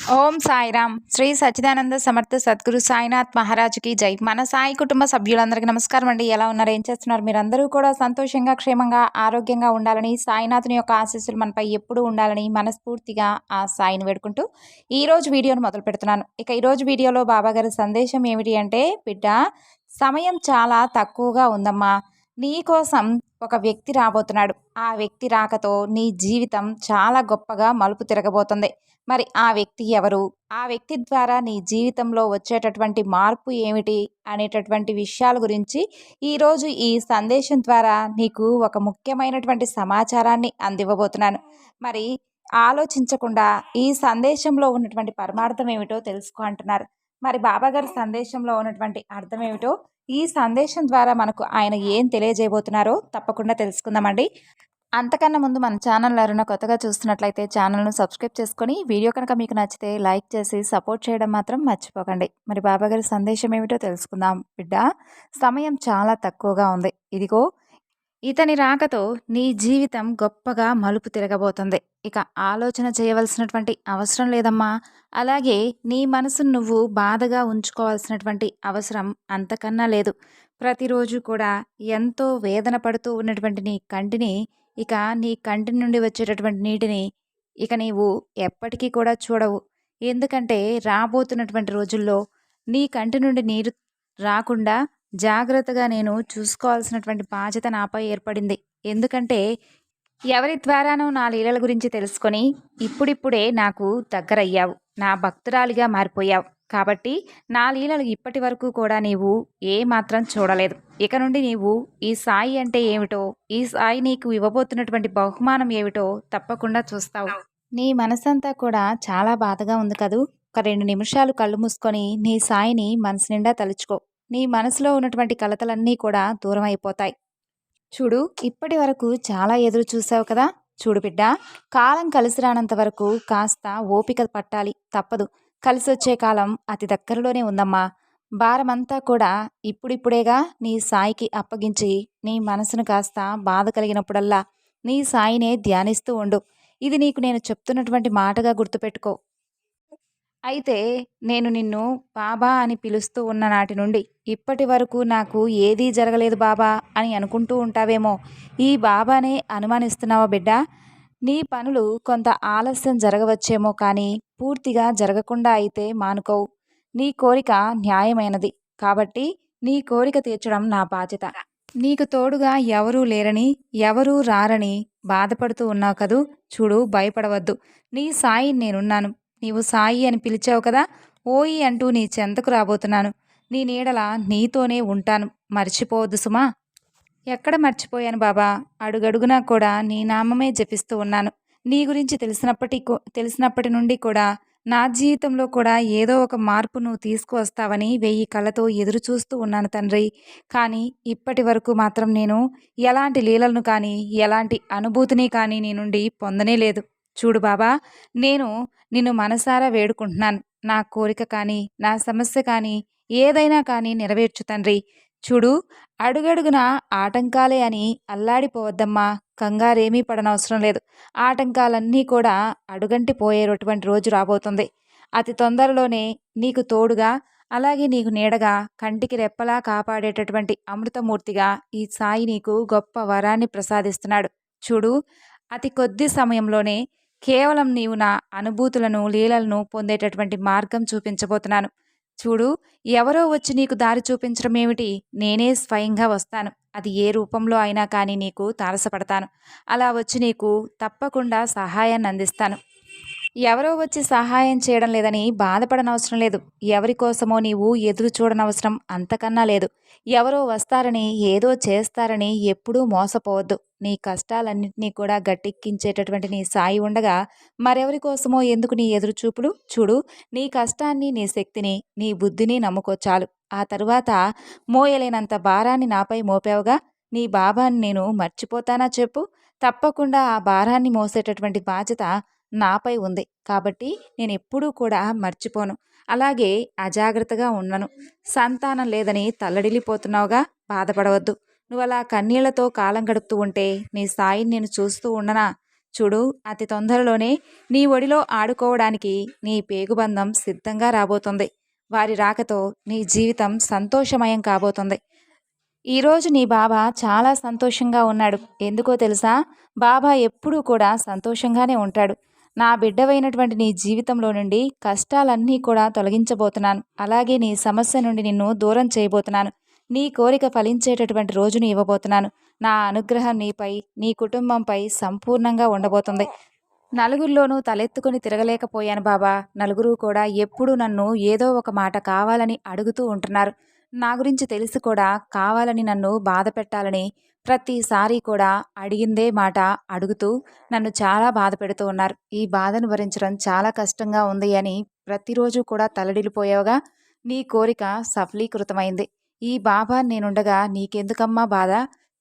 ఓం సాయిరామ్. శ్రీ సచ్చిదానంద సమర్థ సద్గురు సాయినాథ్ మహారాజుకి జై. మన సాయి కుటుంబ సభ్యులందరికీ నమస్కారం అండి. ఎలా ఉన్నారు? ఏం చేస్తున్నారు? మీరందరూ కూడా సంతోషంగా క్షేమంగా ఆరోగ్యంగా ఉండాలని సాయినాథుని యొక్క ఆశీస్సులు మనపై ఎప్పుడూ ఉండాలని మనస్ఫూర్తిగా ఆ సాయిని వేడుకుంటూ ఈరోజు వీడియోను మొదలు పెడుతున్నాను. ఇక ఈరోజు వీడియోలో బాబాగారి సందేశం ఏమిటి అంటే బిడ్డ సమయం చాలా తక్కువగా ఉందమ్మా. నీ కోసం ఒక వ్యక్తి రాబోతున్నాడు. ఆ వ్యక్తి రాకతో నీ జీవితం చాలా గొప్పగా మలుపు తిరగబోతుంది. మరి ఆ వ్యక్తి ఎవరు? ఆ వ్యక్తి ద్వారా నీ జీవితంలో వచ్చేటటువంటి మార్పు ఏమిటి? అనేటటువంటి విషయాల గురించి ఈరోజు ఈ సందేశం ద్వారా నీకు ఒక ముఖ్యమైనటువంటి సమాచారాన్ని అందివ్వబోతున్నాను. మరి ఆలోచించకుండా ఈ సందేశంలో ఉన్నటువంటి పరమార్థం ఏమిటో తెలుసుకో అంటున్నారు. మరి బాబాగారి సందేశంలో ఉన్నటువంటి అర్థం ఏమిటో ఈ సందేశం ద్వారా మనకు ఆయన ఏం తెలియజేయబోతున్నారో తప్పకుండా తెలుసుకుందామండి. అంతకన్నా ముందు మన ఛానల్ ఎవరైనా కొత్తగా చూస్తున్నట్లయితే ఛానల్ను సబ్స్క్రైబ్ చేసుకొని వీడియో కనుక మీకు నచ్చితే లైక్ చేసి సపోర్ట్ చేయడం మాత్రం మర్చిపోకండి. మరి బాబాగారి సందేశం ఏమిటో తెలుసుకుందాం బిడ్డ. సమయం చాలా తక్కువగా ఉంది. ఇదిగో ఇతని రాకతో నీ జీవితం గొప్పగా మలుపు తిరగబోతుంది. ఇక ఆలోచన చేయవలసినటువంటి అవసరం లేదమ్మా. అలాగే నీ మనసును నువ్వు బాధగా ఉంచుకోవాల్సినటువంటి అవసరం అంతకన్నా లేదు. ప్రతిరోజు కూడా ఎంతో వేదన పడుతూ ఉన్నటువంటి నీ కంటిని ఇక నీ కంటి నుండి వచ్చేటటువంటి నీటిని ఇక నీవు ఎప్పటికీ కూడా చూడవు. ఎందుకంటే రాబోతున్నటువంటి రోజుల్లో నీ కంటి నుండి నీరు రాకుండా జాగ్రత్తగా నేను చూసుకోవాల్సినటువంటి బాధ్యత నాపై ఏర్పడింది. ఎందుకంటే ఎవరి ద్వారానో నా లీలల గురించి తెలుసుకొని ఇప్పుడిప్పుడే నాకు దగ్గరయ్యావు. నా భక్తురాలిగా మారిపోయావు. కాబట్టి నా లీలలు ఇప్పటి వరకు కూడా నీవు ఏ మాత్రం చూడలేదు. ఇక నుండి నీవు ఈ సాయి అంటే ఏమిటో ఈ సాయి నీకు ఇవ్వబోతున్నటువంటి బహుమానం ఏమిటో తప్పకుండా చూస్తావు. నీ మనసంతా కూడా చాలా బాధగా ఉంది కదూ. ఒక రెండు నిమిషాలు కళ్ళు మూసుకొని నీ సాయిని మనసు నిండా తలుచుకో. నీ మనసులో ఉన్నటువంటి కలతలన్నీ కూడా దూరం అయిపోతాయి చూడు ఇప్పటి వరకు చాలా ఎదురు చూసావు కదా? చూడు బిడ్డ కాలం కలిసి రానంత వరకు కాస్త ఓపిక పట్టాలి. తప్పదు. కలిసి వచ్చే కాలం అతి దగ్గరలోనే ఉందమ్మా. భారమంతా కూడా ఇప్పుడిప్పుడేగా నీ సాయికి అప్పగించి నీ మనసును కాస్త బాధ కలిగినప్పుడల్లా నీ సాయినే ధ్యానిస్తూ ఉండు. ఇది నీకు నేను చెప్తున్నటువంటి మాటగా గుర్తుపెట్టుకో. అయితే నేను నిన్ను బాబా అని పిలుస్తూ ఉన్న నాటి నుండి ఇప్పటి వరకు నాకు ఏదీ జరగలేదు బాబా అని అనుకుంటూ ఉంటావేమో. ఈ బాబానే అనుమానిస్తున్నావా బిడ్డ? నీ పనులు కొంత ఆలస్యం జరగవచ్చేమో కానీ పూర్తిగా జరగకుండా అయితే మానుకోవు. నీ కోరిక న్యాయమైనది కాబట్టి నీ కోరిక తీర్చడం నా బాధ్యత. నీకు తోడుగా ఎవరూ లేరని ఎవరూ రారని బాధపడుతూ ఉన్నావు కదూ? చూడు భయపడవద్దు. నీ సాయి నేనున్నాను. నీవు సాయి అని పిలిచావు కదా ఓయి అంటూ నీ చెంతకు రాబోతున్నాను. నీ నీడల నీతోనే ఉంటాను. మర్చిపోవద్దు సుమా. ఎక్కడ మర్చిపోయాను బాబా? అడుగడుగునా కూడా నీ నామమే జపిస్తూ ఉన్నాను. నీ గురించి తెలిసినప్పటి తెలిసినప్పటి నుండి కూడా నా జీవితంలో కూడా ఏదో ఒక మార్పు నువ్వు తీసుకువస్తావని వెయ్యి కళ్ళతో ఎదురు చూస్తూ ఉన్నాను తండ్రి. కానీ ఇప్పటి వరకు మాత్రం నేను ఎలాంటి లీలలను కానీ ఎలాంటి అనుభూతిని కానీ నీ నుండి పొందనే లేదు. చూడు బాబా నేను నిన్ను మనసారా వేడుకుంటున్నాను. నా కోరిక కానీ నా సమస్య కానీ ఏదైనా కానీ నెరవేర్చు తండ్రి. చూడు అడుగడుగున ఆటంకాలే అని అల్లాడిపోవద్దమ్మా. కంగారేమీ పడనవసరం లేదు. ఆటంకాలన్నీ కూడా అడుగంటి పోయేటటువంటి రోజు రాబోతుంది. అతి తొందరలోనే నీకు తోడుగా అలాగే నీకు నీడగా కంటికి రెప్పలా కాపాడేటటువంటి అమృతమూర్తిగా ఈ సాయి నీకు గొప్ప వరాన్ని ప్రసాదిస్తున్నాడు. చూడు అతి కొద్ది సమయంలోనే కేవలం నీవు నా అనుభూతులను లీలలను పొందేటటువంటి మార్గం చూపించబోతున్నాను. చూడు ఎవరో వచ్చి నీకు దారి చూపించడం ఏమిటి? నేనే స్వయంగా వస్తాను. అది ఏ రూపంలో అయినా కానీ నీకు తారసపడతాను. అలా వచ్చి నీకు తప్పకుండా సహాయాన్ని అందిస్తాను. ఎవరో వచ్చి సహాయం చేయడం లేదని బాధపడనవసరం లేదు. ఎవరి కోసమో నీవు ఎదురు చూడనవసరం అంతకన్నా లేదు. ఎవరో వస్తారని ఏదో చేస్తారని ఎప్పుడూ మోసపోవద్దు. నీ కష్టాలన్నింటినీ కూడా గట్టెక్కించేటటువంటి నీ సాయి ఉండగా మరెవరి కోసమో ఎందుకు నీ ఎదురు చూపులు చూడు నీ కష్టాన్ని నీ శక్తిని నీ బుద్ధిని నమ్ముకోచాలు ఆ తరువాత మోయలేనంత భారాన్ని నాపై మోపావుగా నీ బాబాని నేను మర్చిపోతానా చెప్పు? తప్పకుండా ఆ భారాన్ని మోసేటటువంటి బాధ్యత నాపై ఉంది. కాబట్టి నేను ఎప్పుడూ కూడా మర్చిపోను. అలాగే అజాగ్రత్తగా ఉండను సంతానం లేదని తల్లడిల్లిపోతున్నావుగా బాధపడవద్దు. నువ్వు అలా కన్నీళ్ళతో కాలం గడుపుతూ ఉంటే నీ సాయిని నేను చూస్తూ ఉండనా? చూడు అతి తొందరలోనే నీ ఒడిలో ఆడుకోవడానికి నీ పేగుబంధం సిద్ధంగా రాబోతుంది. వారి రాకతో నీ జీవితం సంతోషమయం కాబోతుంది. ఈరోజు నీ బాబా చాలా సంతోషంగా ఉన్నాడు. ఎందుకో తెలుసా? బాబా ఎప్పుడూ కూడా సంతోషంగానే ఉంటాడు. నా బిడ్డవైనటువంటి నీ జీవితంలో నుండి కష్టాలన్నీ కూడా తొలగించబోతున్నాను. అలాగే నీ సమస్య నుండి నిన్ను దూరం చేయబోతున్నాను. నీ కోరిక ఫలించేటటువంటి రోజును ఇవ్వబోతున్నాను. నా అనుగ్రహం నీపై నీ కుటుంబంపై సంపూర్ణంగా ఉండబోతుంది. నలుగురిలోనూ తలెత్తుకుని తిరగలేకపోయాను బాబా. నలుగురు కూడా ఎప్పుడూ నన్ను ఏదో ఒక మాట కావాలని అడుగుతూ ఉంటున్నారు. నా గురించి తెలిసి కూడా కావాలని నన్ను బాధ పెట్టాలని ప్రతిసారి కూడా అడిగిందే మాట అడుగుతూ నన్ను చాలా బాధ పెడుతూ ఉన్నారు. ఈ బాధను భరించడం చాలా కష్టంగా ఉంది అని ప్రతిరోజు కూడా తలడిల్లిపోయావుగా. నీ కోరిక సఫలీకృతమైంది. ఈ బాబా నేనుండగా నీకెందుకమ్మా బాధ?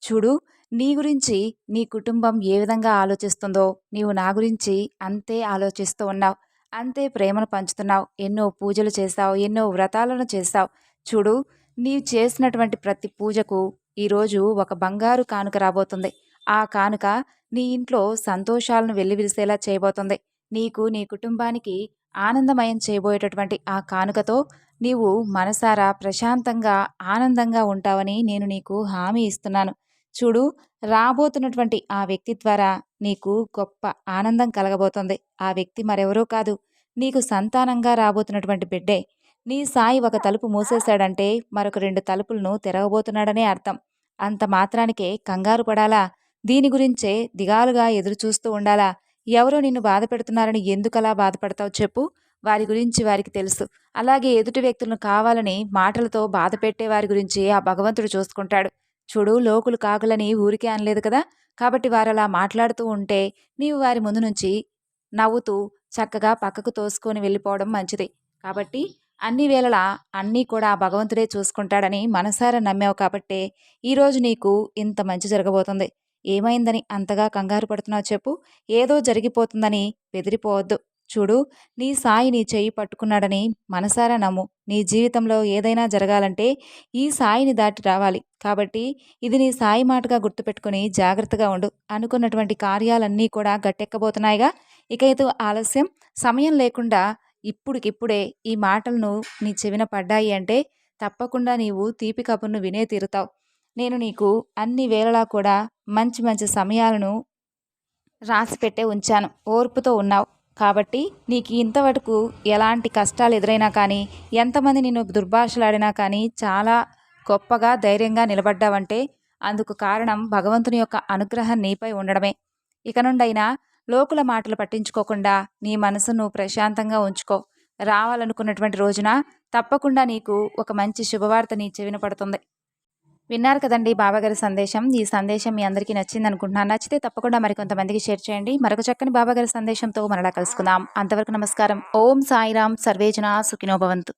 చూడు నీ గురించి నీ కుటుంబం ఏ విధంగా ఆలోచిస్తుందో నీవు నా గురించి అంతే ఆలోచిస్తూ ఉన్నావు. అంతే ప్రేమను పంచుతున్నావు. ఎన్నో పూజలు చేశావు. ఎన్నో వ్రతాలను చేశావు. చూడు నీవు చేసినటువంటి ప్రతి పూజకు ఈరోజు ఒక బంగారు కానుక రాబోతుంది. ఆ కానుక నీ ఇంట్లో సంతోషాలను వెల్లివిరిసేలా చేయబోతుంది. నీకు నీ కుటుంబానికి ఆనందమయం చేయబోయేటటువంటి ఆ కానుకతో నీవు మనసారా ప్రశాంతంగా ఆనందంగా ఉంటావని నేను నీకు హామీ ఇస్తున్నాను. చూడు రాబోతున్నటువంటి ఆ వ్యక్తి ద్వారా నీకు గొప్ప ఆనందం కలగబోతుంది. ఆ వ్యక్తి మరెవరో కాదు. నీకు సంతానంగా రాబోతున్నటువంటి బిడ్డే. నీ సాయి ఒక తలుపు మూసేశాడంటే మరొక రెండు తలుపులను తిరగబోతున్నాడనే అర్థం. అంత మాత్రానికే కంగారు పడాలా? దీని గురించే దిగాలుగా ఎదురుచూస్తూ ఉండాలా? ఎవరో నిన్ను బాధ పెడుతున్నారని ఎందుకలా బాధపడతావు చెప్పు? వారి గురించి వారికి తెలుసు. అలాగే ఎదుటి వ్యక్తులను కావాలని మాటలతో బాధ పెట్టే వారి గురించి ఆ భగవంతుడు చూసుకుంటాడు. చూడు లోకులు కాకులని ఊరికే అనలేదు కదా? కాబట్టి వారు అలా మాట్లాడుతూ ఉంటే నీవు వారి ముందు నుంచి నవ్వుతూ చక్కగా పక్కకు తోసుకొని వెళ్ళిపోవడం మంచిది. కాబట్టి అన్ని వేళలా అన్నీ కూడా భగవంతుడే చూసుకుంటాడని మనసారా నమ్మావు కాబట్టే ఈరోజు నీకు ఇంత మంచి జరగబోతుంది. ఏమైందని అంతగా కంగారు పడుతున్నావు చెప్పు. ఏదో జరిగిపోతుందని బెదిరిపోవద్దు. చూడు నీ సాయి నీ చెయ్యి పట్టుకున్నాడని మనసారా నమ్ము. నీ జీవితంలో ఏదైనా జరగాలంటే ఈ సాయిని దాటి రావాలి. కాబట్టి ఇది నీ సాయి మాటగా గుర్తుపెట్టుకుని జాగ్రత్తగా ఉండు. అనుకున్నటువంటి కార్యాలన్నీ కూడా గట్టెక్కబోతున్నాయిగా. ఇక ఇది ఆలస్యం. సమయం లేకుండా ఇప్పుడికిప్పుడే ఈ మాటలను నీ చెవిన పడ్డాయి అంటే తప్పకుండా నీవు తీపి కబుర్ను వినే తీరుతావు. నేను నీకు అన్ని వేళలా కూడా మంచి మంచి సమయాలను రాసిపెట్టే ఉంచాను. ఓర్పుతో ఉన్నావు. కాబట్టి నీకు ఇంతవరకు ఎలాంటి కష్టాలు ఎదురైనా కానీ ఎంతమంది నిన్ను దుర్భాషలాడినా కానీ చాలా గొప్పగా ధైర్యంగా నిలబడ్డావంటే అందుకు కారణం భగవంతుని యొక్క అనుగ్రహం నీపై ఉండడమే. ఇక నుండైనా లోకుల మాటలు పట్టించుకోకుండా నీ మనసును ప్రశాంతంగా ఉంచుకో. రావాలనుకున్నటువంటి రోజున తప్పకుండా నీకు ఒక మంచి శుభవార్త నీ చెవిన పడుతుంది. విన్నారు కదండి బాబాగారి సందేశం. ఈ సందేశం మీ అందరికీ నచ్చింది అనుకుంటున్నాను నచ్చితే తప్పకుండా మరికొంతమందికి షేర్ చేయండి. మరొక చక్కని బాబాగారి సందేశంతో మనలా కలుసుకుందాం. అంతవరకు నమస్కారం. ఓం సాయిరామ్ సర్వేజన సుఖినోభవంతు